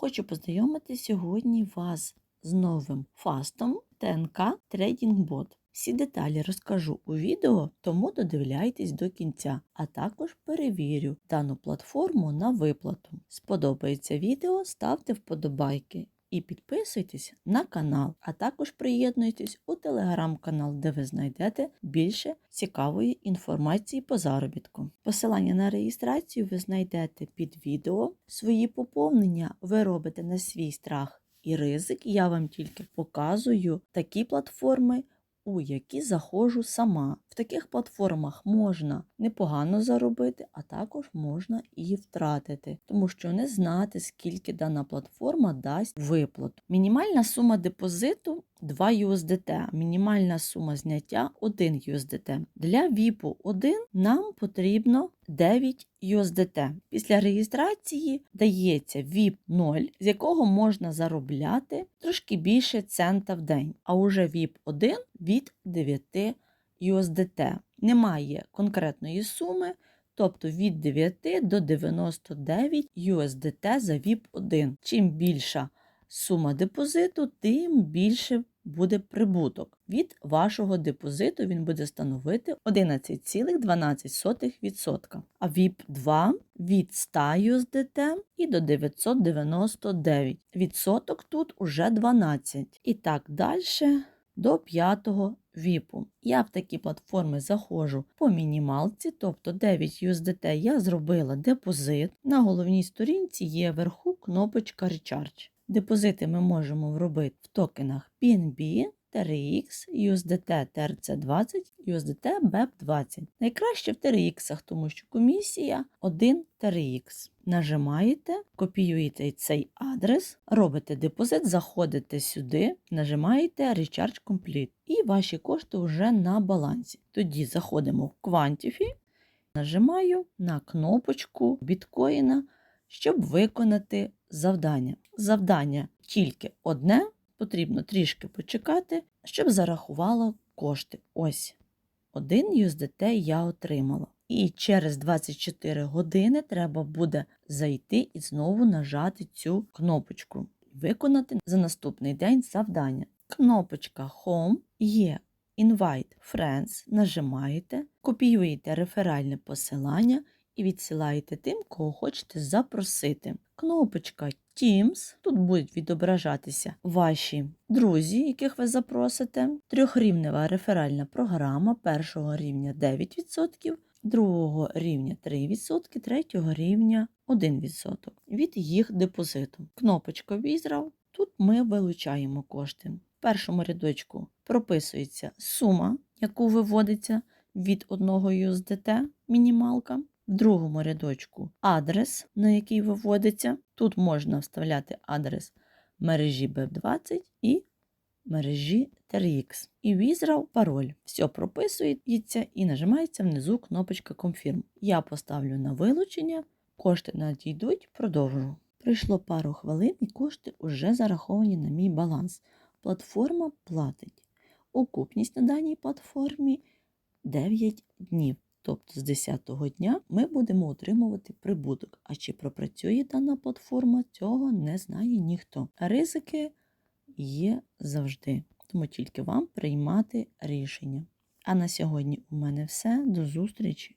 Хочу познайомити сьогодні вас з новим фастом ТНК Trading Bot. Всі деталі розкажу у відео, тому додивляйтесь до кінця, а також перевірю дану платформу на виплату. Сподобається відео, ставте вподобайки і підписуйтесь на канал, а також приєднуйтесь у телеграм-канал, де ви знайдете більше цікавої інформації по заробітку. Посилання на реєстрацію ви знайдете під відео. Свої поповнення ви робите на свій страх і ризик. Я вам тільки показую такі платформи. У які заходжу сама. Таких платформах можна непогано заробити, а також можна і втратити, тому що не знати, скільки дана платформа дасть виплату. Мінімальна сума депозиту 2 USDT, мінімальна сума зняття 1 USDT. Для VIP 1 нам потрібно 9 USDT. Після реєстрації дається VIP 0, з якого можна заробляти трошки більше цента в день, а уже VIP 1 від 9 USDT. Немає конкретної суми, тобто від 9 до 99 USDT за VIP 1. Чим більша сума депозиту, тим більше буде прибуток. Від вашого депозиту він буде становити 11,12%. А VIP 2 від 100 USDT і до 999. Відсоток тут уже 12. І так далі до п'ятого віпу. Я в такі платформи заходжу по мінімалці, тобто 9 USDT я зробила депозит. На головній сторінці є вверху кнопочка Recharge. Депозити ми можемо вробити в токенах PNB, TRX, USDT TRC20, USDT BEP20. Найкраще в TRX, тому що комісія 1 TRX. Нажимаєте, копіюєте цей адрес, робите депозит, заходите сюди, нажимаєте Recharge Complete. І ваші кошти вже на балансі. Тоді заходимо в Quantify, нажимаю на кнопочку біткоїна, щоб виконати завдання. Завдання тільки одне, потрібно трішки почекати, щоб зарахувало кошти. Ось 1 USDT я отримала. І через 24 години треба буде зайти і знову нажати цю кнопочку. Виконати за наступний день завдання. Кнопочка Home є Invite Friends, нажимаєте, копіюєте реферальне посилання і відсилаєте тим, кого хочете запросити. Кнопочка Teams. Тут будуть відображатися ваші друзі, яких ви запросите. Трьохрівнева реферальна програма першого рівня 9%, другого рівня 3%, третього рівня 1% від їх депозиту. Кнопочка Візрав. Тут ми вилучаємо кошти. В першому рядочку прописується сума, яку виводиться від 1 USDT мінімалка. В другому рядочку адрес, на який виводиться. Тут можна вставляти адрес мережі BEP20 і мережі TRX. І візрав пароль. Все прописується і нажимається внизу кнопочка Confirm. Я поставлю на вилучення, кошти надійдуть, продовжу. Прийшло пару хвилин і кошти вже зараховані на мій баланс. Платформа платить. Окупність на даній платформі 9 днів. Тобто з 10-го дня ми будемо отримувати прибуток. А чи пропрацює дана платформа, цього не знає ніхто. Ризики є завжди, тому тільки вам приймати рішення. А на сьогодні у мене все. До зустрічі!